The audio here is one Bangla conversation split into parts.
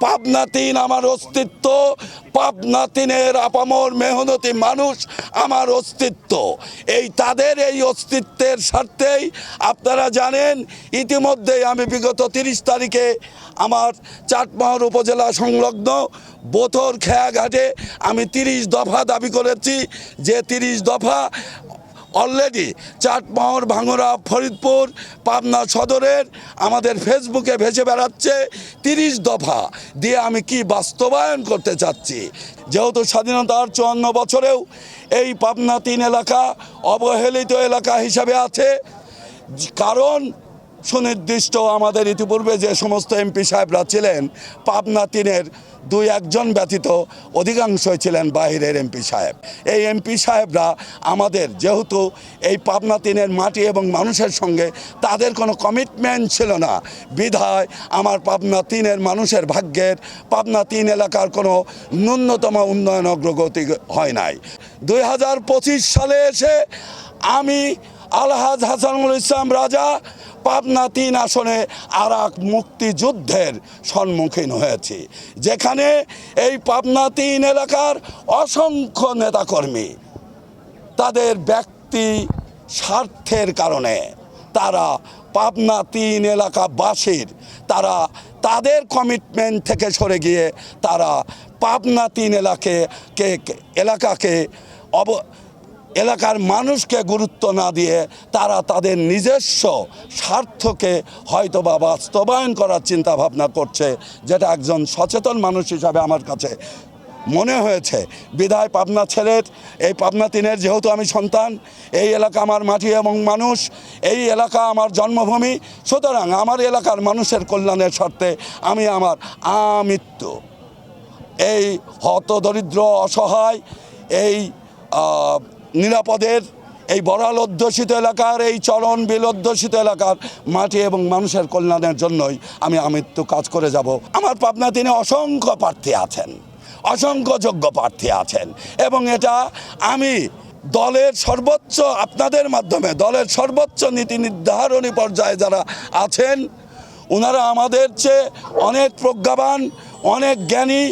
পাবনা তিন আমার অস্তিত্ব পাবনাতিনের আপামর মেহনতি মানুষ আমার অস্তিত্ব। এই তাদের এই অস্তিত্বের স্বার্থেই আপনারা জানেন, ইতিমধ্যেই আমি বিগত তিরিশ তারিখে আমার চাটমহর উপজেলা সংলগ্ন বোথর খেয়াঘাটে আমি তিরিশ দফা দাবি করেছি। যে তিরিশ দফা অলরেডি চাটমহর ভাঙরা ফরিদপুর, পাবনা সদরের আমাদের ফেসবুকে ভেসে বেড়াচ্ছে তিরিশ দফা। দিয়ে আমি কি বাস্তবায়ন করতে চাচ্ছি? যেহেতু স্বাধীনতার চুয়ান্ন বছরেও এই পাবনা তিন এলাকা অবহেলিত এলাকা হিসাবে আছে। কারণ সুনির্দিষ্ট আমাদের ইতিপূর্বে যে সমস্ত এমপি সাহেবরা ছিলেন, পাবনা তিনের দুই একজন ব্যতীত অধিকাংশই ছিলেন বাহিরের এমপি সাহেব। এই এমপি সাহেবরা আমাদের যেহেতু এই পাবনা তিনের মাটি এবং মানুষের সঙ্গে তাদের কোনো কমিটমেন্ট ছিল না। বিধায় আমার পাবনা তিনের মানুষের ভাগ্যের পাবনা তিন এলাকার কোনো ন্যূনতম উন্নয়ন অগ্রগতি হয় নাই। দুই হাজার পঁচিশ সালে এসে আমি আলহাজ হাসানুল ইসলাম রাজা পাবনা তিন আসনে আর এক মুক্তিযুদ্ধের সম্মুখীন হয়েছি, যেখানে এই পাবনা তিন এলাকার অসংখ্য নেতাকর্মী, তাদের ব্যক্তি স্বার্থের কারণে তারা পাবনা তিন এলাকাবাসীর, তারা তাদের কমিটমেন্ট থেকে সরে গিয়ে তারা পাবনা তিন এলাকে কে, এলাকাকে অব এলাকার মানুষকে গুরুত্ব না দিয়ে তারা তাদের নিজস্ব স্বার্থকে হয়তো বা বাস্তবায়ন করার চিন্তা ভাবনা করছে, যেটা একজন সচেতন মানুষ হিসাবে আমার কাছে মনে হয়েছে। বিদায় পাবনা ছেলের, এই পাবনা তিনের যেহেতু আমি সন্তান, এই এলাকা আমার মাটি এবং মানুষ, এই এলাকা আমার জন্মভূমি, সুতরাং আমার এলাকার মানুষের কল্যাণের স্বার্থে আমি আমার আমৃত্যু। এই হতদরিদ্র, অসহায়, এই নিরাপদের এই বড়াল অধ্যুষিত এলাকার, এই চরণ বিল অধ্যুষিত এলাকার মাটি এবং মানুষের কল্যাণের জন্যই আমি আমৃত্যু কাজ করে যাব। আমার পাবনা তিনি অসংখ্য প্রার্থী আছেন, অসংখ্য যোগ্য প্রার্থী আছেন এবং এটা আমি দলের সর্বোচ্চ আপনাদের মাধ্যমে, দলের সর্বোচ্চ নীতি নির্ধারণী পর্যায়ে যারা আছেন ওনারা আমাদের চেয়ে অনেক প্রজ্ঞাবান অনেক জ্ঞানী,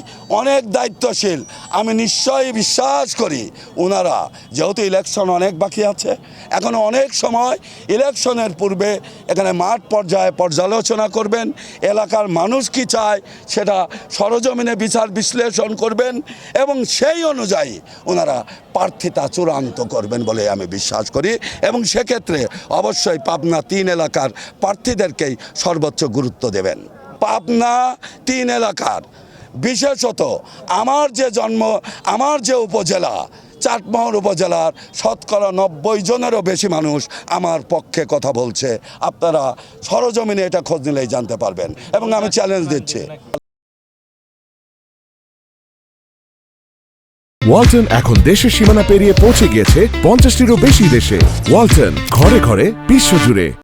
অনেক দায়িত্বশীল। আমি নিশ্চয়ই বিশ্বাস করি ওনারা যেহেতু ইলেকশন অনেক বাকি আছে এখনও অনেক সময় ইলেকশনের পূর্বে এখানে মাঠ পর্যায়ে পর্যালোচনা করবেন, এলাকার মানুষ কি চায় সেটা সরজমিনে বিচার বিশ্লেষণ করবেন এবং সেই অনুযায়ী ওনারা প্রার্থিতা চূড়ান্ত করবেন বলে আমি বিশ্বাস করি এবং সেক্ষেত্রে অবশ্যই পাবনা তিন এলাকার প্রার্থীদেরকেই সর্বোচ্চ গুরুত্ব দেবেন। পাবনা তিন এলাকার। বিশেষত আমার যে জন্ম, আমার যে উপজেলা, চাটমোহর উপজেলার শতকরা নব্বই জনেরও বেশি মানুষ আমার পক্ষে কথা বলছে। আপনারা সরজমিনে এটা খোঁজ নিলেই জানতে পারবেন এবং আমি চ্যালেঞ্জ দিচ্ছি। ওয়ালটন এখন দেশের সীমানা পেরিয়ে পৌঁছে গিয়েছে পঞ্চাশটিরও বেশি দেশে। ওয়ালটন ঘরে ঘরে বিশ্বজুড়ে